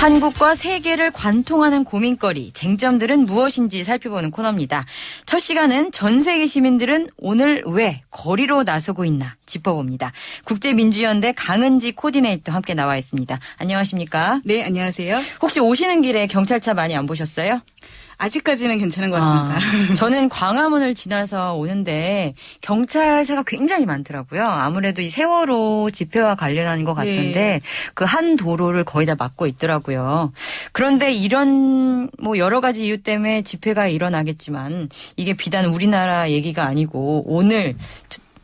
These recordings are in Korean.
한국과 세계를 관통하는 고민거리, 쟁점들은 무엇인지 살펴보는 코너입니다. 첫 시간은 전 세계 시민들은 오늘 왜 거리로 나서고 있나 짚어봅니다. 국제민주연대 강은지 코디네이터 함께 나와 있습니다. 안녕하십니까? 네, 안녕하세요. 혹시 오시는 길에 경찰차 많이 안 보셨어요? 아직까지는 괜찮은 것 같습니다. 아, 저는 광화문을 지나서 오는데 경찰차가 굉장히 많더라고요. 아무래도 이 세월호 집회와 관련한 것 같은데 네. 그한 도로를 거의 다 막고 있더라고요. 그런데 이런 뭐 여러 가지 이유 때문에 집회가 일어나겠지만 이게 비단 우리나라 얘기가 아니고 오늘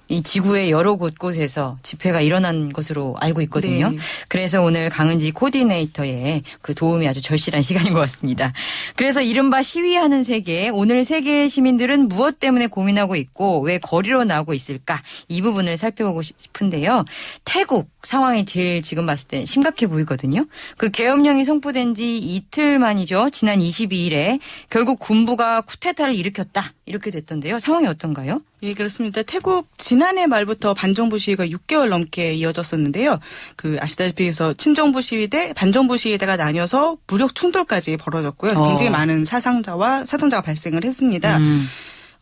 이 지구의 여러 곳곳에서 집회가 일어난 것으로 알고 있거든요. 네. 그래서 오늘 강은지 코디네이터의 그 도움이 아주 절실한 시간인 것 같습니다. 그래서 이른바 시위하는 세계, 오늘 세계 시민들은 무엇 때문에 고민하고 있고 왜 거리로 나오고 있을까? 이 부분을 살펴보고 싶은데요. 태국 상황이 제일 지금 봤을 때 심각해 보이거든요. 그 계엄령이 선포된 지 이틀 만이죠. 지난 22일에 결국 군부가 쿠데타를 일으켰다. 이렇게 됐던데요. 상황이 어떤가요? 예, 그렇습니다. 태국 지난해 말부터 반정부 시위가 6개월 넘게 이어졌었는데요. 그 아시다시피 해서 친정부 시위 대, 반정부 시위대가 나뉘어서 무력 충돌까지 벌어졌고요. 어. 굉장히 많은 사상자와 사상자가 발생을 했습니다. 음,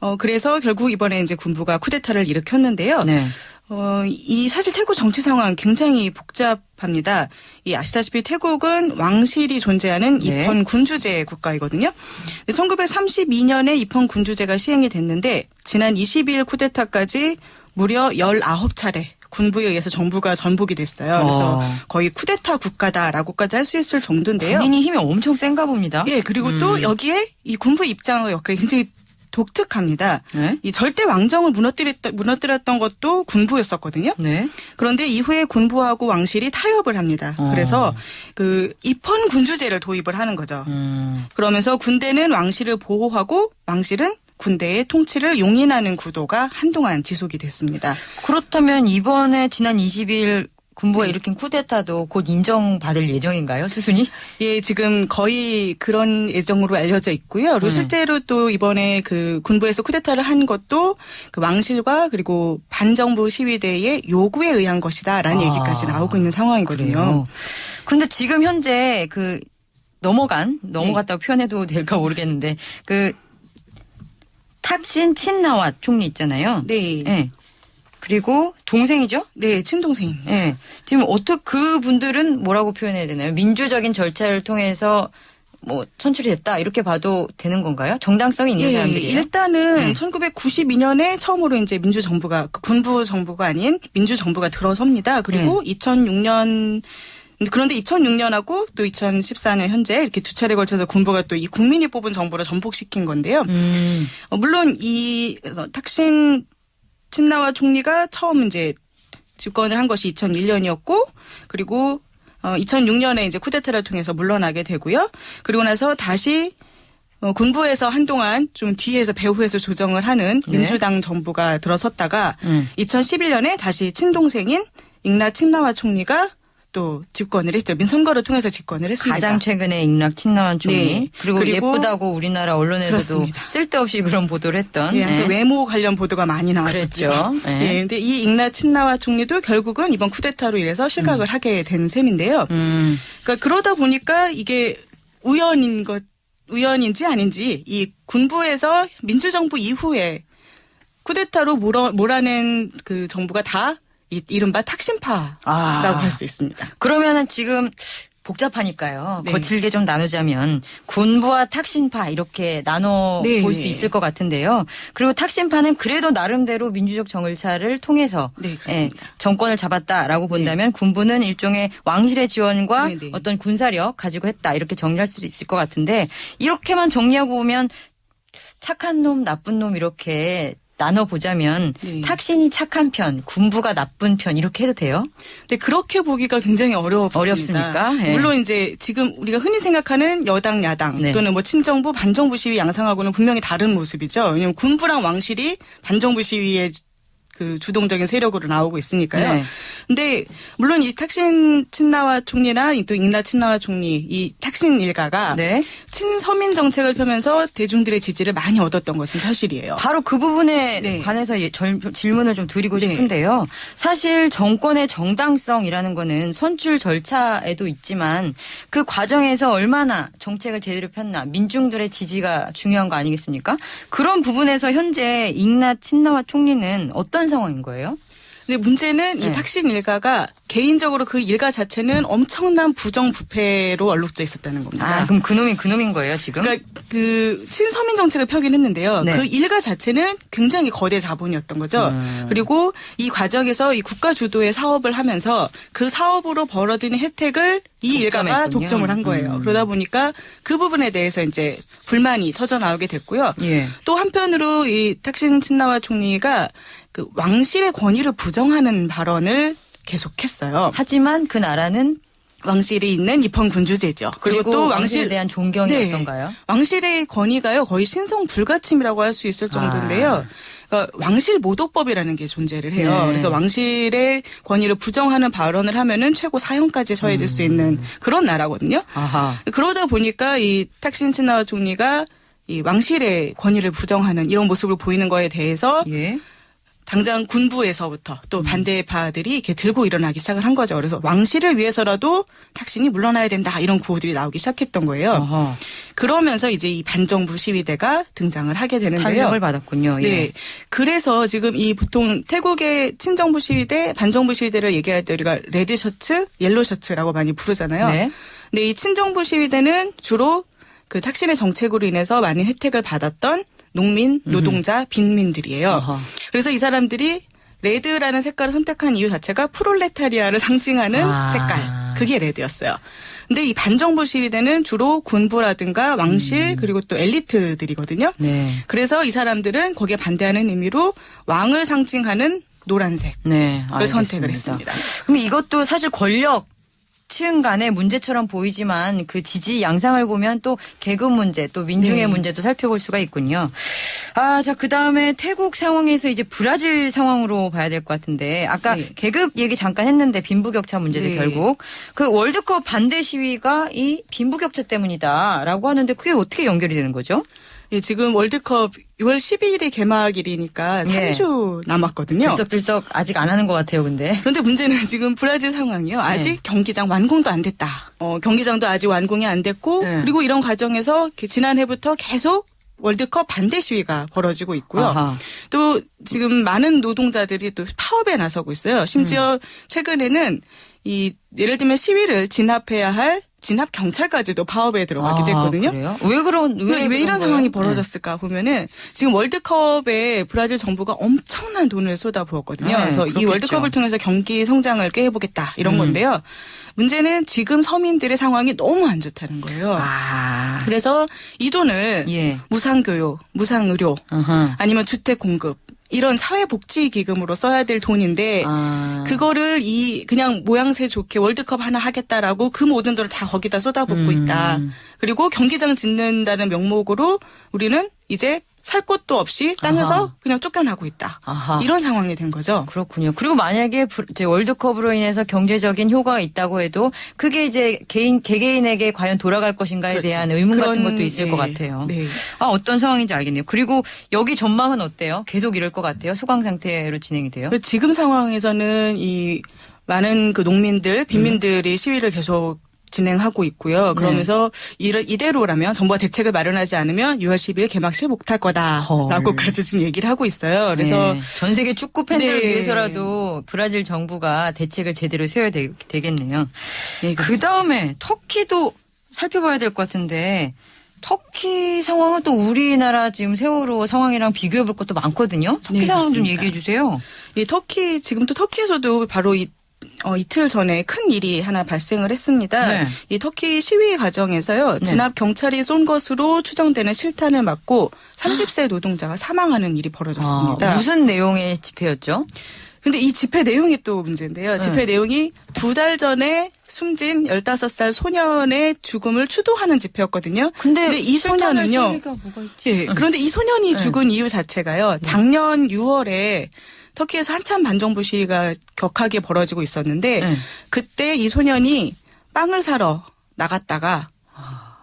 어, 그래서 결국 이번에 이제 군부가 쿠데타를 일으켰는데요. 네. 어, 이 사실 태국 정치 상황 굉장히 복잡합니다. 이 아시다시피 태국은 왕실이 존재하는 네. 입헌 군주제 국가이거든요. 1932년에 입헌 군주제가 시행이 됐는데 지난 22일 쿠데타까지 무려 19차례 군부에 의해서 정부가 전복이 됐어요. 그래서 어. 거의 쿠데타 국가다라고까지 할 수 있을 정도인데요. 군인이 힘이 엄청 센가 봅니다. 예, 그리고 음. 또 여기에 이 군부 입장의 역할이 굉장히 독특합니다. 네. 이 절대 왕정을 무너뜨렸던, 무너뜨렸던 것도 군부였었거든요. 네. 그런데 이후에 군부하고 왕실이 타협을 합니다. 어. 그래서 그 입헌 군주제를 도입을 하는 거죠. 음. 그러면서 군대는 왕실을 보호하고 왕실은 군대의 통치를 용인하는 구도가 한동안 지속이 됐습니다. 그렇다면 이번에 지난 20일 군부가 네. 일으킨 쿠데타도 곧 인정받을 예정인가요, 수순이? 예, 지금 거의 그런 예정으로 알려져 있고요. 그리고 음. 실제로 또 이번에 그 군부에서 쿠데타를 한 것도 그 왕실과 그리고 반정부 시위대의 요구에 의한 것이다라는 아, 얘기까지 나오고 있는 상황이거든요. 그래요. 그런데 지금 현재 그 넘어간 넘어갔다고 표현해도 될까 모르겠는데 그 탁신 친나와 총리 있잖아요. 네. 예. 그리고 동생이죠? 네, 친동생입니다. 예. 지금 어떻게 그 분들은 뭐라고 표현해야 되나요? 민주적인 절차를 통해서 뭐 선출이 됐다 이렇게 봐도 되는 건가요? 정당성이 있는 사람들이에요. 일단은 네. 1992년에 처음으로 이제 민주 정부가 그 군부 정부가 아닌 민주 정부가 들어섭니다. 그리고 네. 2006년 그런데 2006년하고 또 2014년 현재 이렇게 두 차례 걸쳐서 군부가 또 이 국민이 뽑은 정부를 전복시킨 건데요. 음. 어, 물론 이 어, 탁신 친나와 총리가 처음 이제 집권을 한 것이 2001년이었고 그리고 어 2006년에 이제 쿠데타를 통해서 물러나게 되고요. 그리고 나서 다시 어, 군부에서 한동안 좀 뒤에서 배후에서 조정을 하는 네. 민주당 정부가 들어섰다가 음. 2011년에 다시 친동생인 잉라 칭나와 총리가 또 집권을 했죠. 민선거를 통해서 집권을 했습니다. 가장 최근에 익락 친나완 총리 네. 그리고, 그리고 예쁘다고 우리나라 언론에서도 그렇습니다. 쓸데없이 그런 보도를 했던 예, 그래서 네. 외모 관련 보도가 많이 나왔었죠. 그랬죠. 네. 예, 근데 이 잉라 친나와 총리도 결국은 이번 쿠데타로 인해서 실각을 하게 된 셈인데요. 음. 그러니까 그러다 보니까 이게 우연인 것 우연인지 아닌지 이 군부에서 민주정부 이후에 쿠데타로 몰아, 몰아낸 그 정부가 다 이, 이른바 탁신파라고 아. 할수 있습니다. 그러면은 지금 복잡하니까요. 네. 거칠게 좀 나누자면 군부와 탁신파 이렇게 나눠 네. 볼수 있을 것 같은데요. 그리고 탁신파는 그래도 나름대로 민주적 정을차를 통해서 네. 예, 정권을 잡았다라고 본다면 군부는 일종의 왕실의 지원과 네, 네. 어떤 군사력 가지고 했다 이렇게 정리할 수 있을 것 같은데 이렇게만 정리하고 보면 착한 놈, 나쁜 놈 이렇게 나눠 보자면 네. 탁신이 착한 편, 군부가 나쁜 편 이렇게 해도 돼요? 근데 그렇게 보기가 굉장히 어렵습니다. 어렵습니까? 예. 물론 이제 지금 우리가 흔히 생각하는 여당, 야당 네. 또는 뭐 친정부, 반정부 시위 양상하고는 분명히 다른 모습이죠. 왜냐하면 군부랑 왕실이 반정부 시위에 그 주동적인 세력으로 나오고 있으니까요. 네. 근데 물론 이 탁신 친나와 총리나 또 잉라 친나와 총리 이 탁, 탁신 일가가 네. 친서민 정책을 펴면서 대중들의 지지를 많이 얻었던 것은 사실이에요. 바로 그 부분에 네. 관해서 예, 절- 질문을 좀 드리고 네. 싶은데요. 사실 정권의 정당성이라는 거는 선출 절차에도 있지만 그 과정에서 얼마나 정책을 제대로 폈나 민중들의 지지가 중요한 거 아니겠습니까? 그런 부분에서 현재 잉나 친나와 총리는 어떤 상황인 거예요? 근데 문제는 네. 이 탁신 일가가 개인적으로 그 일가 자체는 엄청난 부정부패로 얼룩져 있었다는 겁니다. 아, 그럼 그놈이 그놈인 거예요, 지금? 그러니까 그 친서민 정책을 펴긴 했는데요. 네. 그 일가 자체는 굉장히 거대 자본이었던 거죠. 음. 그리고 이 과정에서 이 국가 주도의 사업을 하면서 그 사업으로 벌어들인 혜택을 이 일가가. 독점을 한 거예요. 음. 그러다 보니까 그 부분에 대해서 이제 불만이 터져 나오게 됐고요. 예. 또 한편으로 이 탁신 친나와 총리가 그 왕실의 권위를 부정하는 발언을 계속했어요. 하지만 그 나라는 왕실이 있는 입헌 군주제죠. 그리고, 또 왕실에 왕실 대한 존경이 네. 어떤가요? 왕실의 권위가요 거의 신성 불가침이라고 할 수 있을 정도인데요. 아. 그러니까 왕실 모독법이라는 게 존재를 해요. 네. 그래서 왕실의 권위를 부정하는 발언을 하면은 최고 사형까지 처해질 수 있는 그런 나라거든요. 아하. 그러다 보니까 이 탁신 친나와 총리가 이 왕실의 권위를 부정하는 이런 모습을 보이는 거에 대해서 예. 당장 군부에서부터 또 반대파들이 이렇게 들고 일어나기 시작을 한 거죠. 그래서 왕실을 위해서라도 탁신이 물러나야 된다 이런 구호들이 나오기 시작했던 거예요. 어허. 그러면서 이제 이 반정부 시위대가 등장을 하게 되는데요. 탄력을 받았군요. 예. 네. 그래서 지금 이 보통 태국의 친정부 시위대, 반정부 시위대를 얘기할 때 우리가 레드 셔츠, 옐로 셔츠라고 많이 부르잖아요. 네. 근데 이 친정부 시위대는 주로 그 탁신의 정책으로 인해서 많은 혜택을 받았던 농민, 노동자, 빈민들이에요. 어허. 그래서 이 사람들이 레드라는 색깔을 선택한 이유 자체가 프롤레타리아를 상징하는 아. 색깔. 그게 레드였어요. 근데 이 반정부 시위대는 주로 군부라든가 왕실 그리고 또 엘리트들이거든요. 네. 그래서 이 사람들은 거기에 반대하는 의미로 왕을 상징하는 노란색을 네. 선택을 알겠습니다. 했습니다. 그럼 이것도 사실 권력 층 간의 문제처럼 보이지만 그 지지 양상을 보면 또 계급 문제 또 민중의 네. 문제도 살펴볼 수가 있군요. 아, 자, 그 다음에 태국 상황에서 이제 브라질 상황으로 봐야 될 것 같은데 아까 네. 계급 얘기 잠깐 했는데 빈부격차 문제죠, 네. 결국. 그 월드컵 반대 시위가 이 빈부격차 때문이다라고 하는데 그게 어떻게 연결이 되는 거죠? 예, 지금 월드컵 6월 12일이 개막일이니까 네. 3주 남았거든요. 들썩들썩 아직 안 하는 것 같아요, 근데. 그런데 문제는 지금 브라질 상황이요. 아직 네. 경기장 완공도 안 됐다. 어, 경기장도 아직 완공이 안 됐고 네. 그리고 이런 과정에서 그 지난해부터 계속 월드컵 반대 시위가 벌어지고 있고요. 아하. 또 지금 많은 노동자들이 또 파업에 나서고 있어요. 심지어 최근에는 이 예를 들면 시위를 진압해야 할 진압 경찰까지도 파업에 들어가기도 아, 했거든요. 그래요? 왜 그런 왜, 왜, 왜 그런 이런 거예요? 상황이 네. 벌어졌을까 보면은 지금 월드컵에 브라질 정부가 엄청난 돈을 쏟아부었거든요. 네, 그래서 이 그렇겠죠. 월드컵을 통해서 경기 성장을 꾀해보겠다 이런 음. 건데요. 문제는 지금 서민들의 상황이 너무 안 좋다는 거예요. 아. 그래서 이 돈을 예. 무상교육, 무상의료. 아니면 주택 공급 이런 사회복지 기금으로 써야 될 돈인데 아. 그거를 이 그냥 모양새 좋게 월드컵 하나 하겠다라고 그 모든 돈을 다 거기다 쏟아붓고 음. 있다. 그리고 경기장 짓는다는 명목으로 우리는 이제 살 곳도 없이 땅에서 아하. 그냥 쫓겨나고 있다. 아하. 이런 상황이 된 거죠. 그렇군요. 그리고 만약에 월드컵으로 인해서 경제적인 효과가 있다고 해도 그게 이제 개인 개개인에게 과연 돌아갈 것인가에 그렇죠. 대한 의문 같은 그런, 것도 있을 예, 것 같아요. 네. 아 어떤 상황인지 알겠네요. 그리고 여기 전망은 어때요? 계속 이럴 것 같아요. 소강 상태로 진행이 돼요. 지금 상황에서는 이 많은 그 농민들, 빈민들이 시위를 계속 진행하고 있고요. 네. 그러면서 이러- 이대로라면 정부가 대책을 마련하지 않으면 6월 10일 개막식 못할 헐. 거다라고까지 지금 얘기를 하고 있어요. 그래서 네. 전 세계 축구 팬들을 네. 위해서라도 브라질 정부가 대책을 제대로 세워야 되, 겠네요 네, 그 다음에 터키도 살펴봐야 될 것 같은데 터키 상황은 또 우리나라 지금 세월호 상황이랑 비교해 볼 것도 많거든요. 터키 네, 상황 좀 그렇습니다. 얘기해 주세요. 이 터키 지금 또 터키에서도 바로 이 어, 이틀 전에 큰 일이 하나 발생을 했습니다. 네. 이 터키 시위 과정에서요. 네. 진압 경찰이 쏜 것으로 추정되는 실탄을 맞고 30세 노동자가 사망하는 일이 벌어졌습니다. 아, 무슨 내용의 집회였죠? 근데 이 집회 내용이 또 문제인데요. 네. 집회 내용이 두 달 전에 숨진 15살 소년의 죽음을 추도하는 집회였거든요. 근데, 이 실탄을 소년은요. 예. 그런데 이 소년이 네. 죽은 이유 자체가요. 작년 6월에 터키에서 한참 반정부 시위가 격하게 벌어지고 있었는데 네. 그때 이 소년이 빵을 사러 나갔다가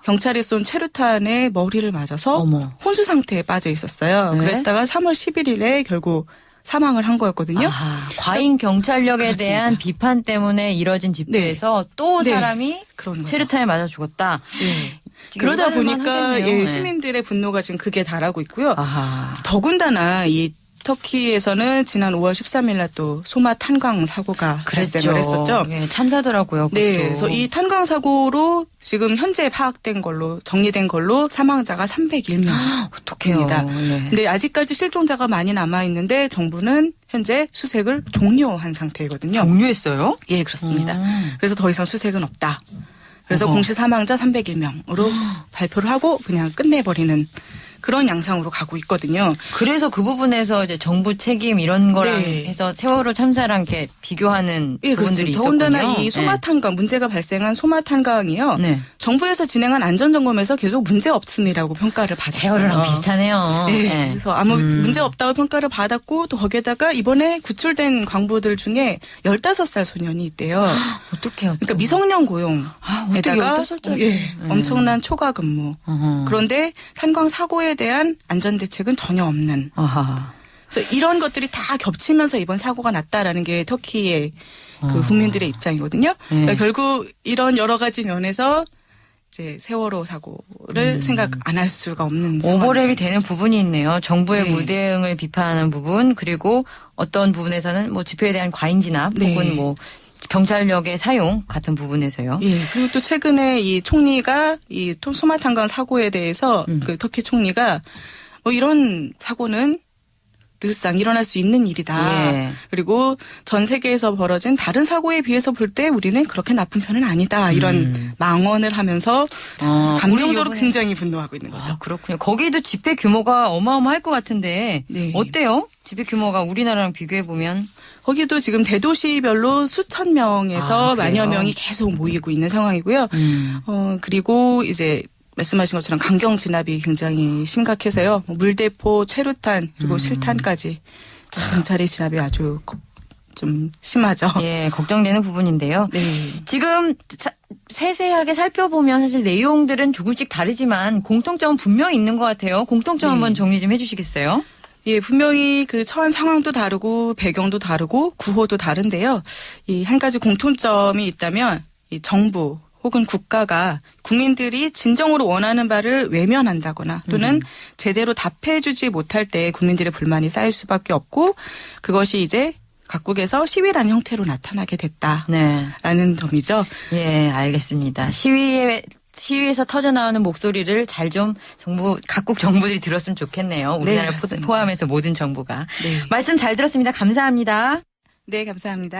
경찰이 쏜 최루탄에 머리를 맞아서 어머. 혼수 상태에 빠져 있었어요. 네. 그랬다가 3월 11일에 결국 사망을 한 거였거든요. 아하, 과잉 경찰력에 그렇습니다. 대한 비판 때문에 이뤄진 집회에서 또 네. 사람이. 체류탄에 맞아 죽었다. 예. 그러다 열받을 보니까 만하겠네요. 예, 네. 시민들의 분노가 지금 극에 달하고 있고요. 아하. 더군다나 이 터키에서는 지난 5월 13일 날 또 소마 탄광 사고가 발생을 했었죠. 예, 참사더라고요. 그것도. 네, 그래서 이 탄광 사고로 지금 현재 파악된 걸로 정리된 걸로 사망자가 301명. 어떡해요. 입니다. 예. 근데 아직까지 실종자가 많이 남아 있는데 정부는 현재 수색을 종료한 상태거든요. 종료했어요? 예, 그렇습니다. 음. 그래서 더 이상 수색은 없다. 그래서 어허. 공시 사망자 301명으로 발표를 하고 그냥 끝내버리는 그런 양상으로 가고 있거든요. 그래서 그 부분에서 이제 정부 책임 이런 거랑 네. 해서 세월호 참사랑 이렇게 비교하는 예, 부분들이 그렇습니다. 있었군요. 더군다나 이 소마탄광 문제가 발생한 소마탄광이요. 네. 네. 정부에서 진행한 안전 점검에서 계속 문제 없음이라고 평가를 받았어요. 세월호랑 비슷하네요. 네, 예. 그래서 아무 음. 문제 없다고 평가를 받았고 또 거기에다가 이번에 구출된 광부들 중에 15살 소년이 있대요. 어떡해요. 그러니까 미성년 아, 고용에다가 15살짜리. 예, 네. 엄청난 초과 근무. 어허. 그런데 탄광 사고에 대한 안전 대책은 전혀 없는. 아하. 그래서 이런 것들이 다 겹치면서 이번 사고가 났다라는 게 터키의 그 어. 국민들의 입장이거든요. 네. 그러니까 결국 이런 여러 가지 면에서 이제 세월호 사고를 생각 안 할 수가 없는 음. 오버랩이 되는 부분이 있네요. 정부의 네. 무대응을 비판하는 부분 그리고 어떤 부분에서는 뭐 집회에 대한 과잉 진압 네. 혹은 뭐 경찰력의 사용 같은 부분에서요. 예, 그리고 또 최근에 이 총리가 이 토- 소마탄광 사고에 대해서 음. 그 터키 총리가 뭐 이런 사고는 늘상 일어날 수 있는 일이다. 예. 그리고 전 세계에서 벌어진 다른 사고에 비해서 볼 때 우리는 그렇게 나쁜 편은 아니다. 이런 음. 망언을 하면서 어, 감정적으로 굉장히 분노하고 있는 거죠. 아, 그렇군요. 거기도 집회 규모가 어마어마할 것 같은데 네. 어때요? 집회 규모가 우리나라랑 비교해 보면 거기도 지금 대도시별로 수천 명에서 아? 만여 명이 계속 모이고 있는 상황이고요. 음. 어, 그리고 이제 말씀하신 것처럼 강경 진압이 굉장히 심각해서요. 뭐 물대포, 최루탄, 그리고 음. 실탄까지 경찰의 진압이 아주 거- 좀 심하죠. 예, 걱정되는 부분인데요. 네. 지금 자- 세세하게 살펴보면 사실 내용들은 조금씩 다르지만 공통점은 분명히 있는 것 같아요. 공통점 네. 한번 정리 좀 해주시겠어요? 예, 분명히 그 처한 상황도 다르고 배경도 다르고 구호도 다른데요. 이 한 가지 공통점이 있다면 이 정부 혹은 국가가 국민들이 진정으로 원하는 바를 외면한다거나 또는 제대로 답해주지 못할 때 국민들의 불만이 쌓일 수밖에 없고 그것이 이제 각국에서 시위라는 형태로 나타나게 됐다라는 네. 점이죠. 예, 알겠습니다. 시위에 시위에서 터져 나오는 목소리를 잘 좀 정부 각국 정부들이 들었으면 좋겠네요. 우리나라 그렇습니다. 포함해서 모든 정부가 네. 말씀 잘 들었습니다. 감사합니다. 네, 감사합니다.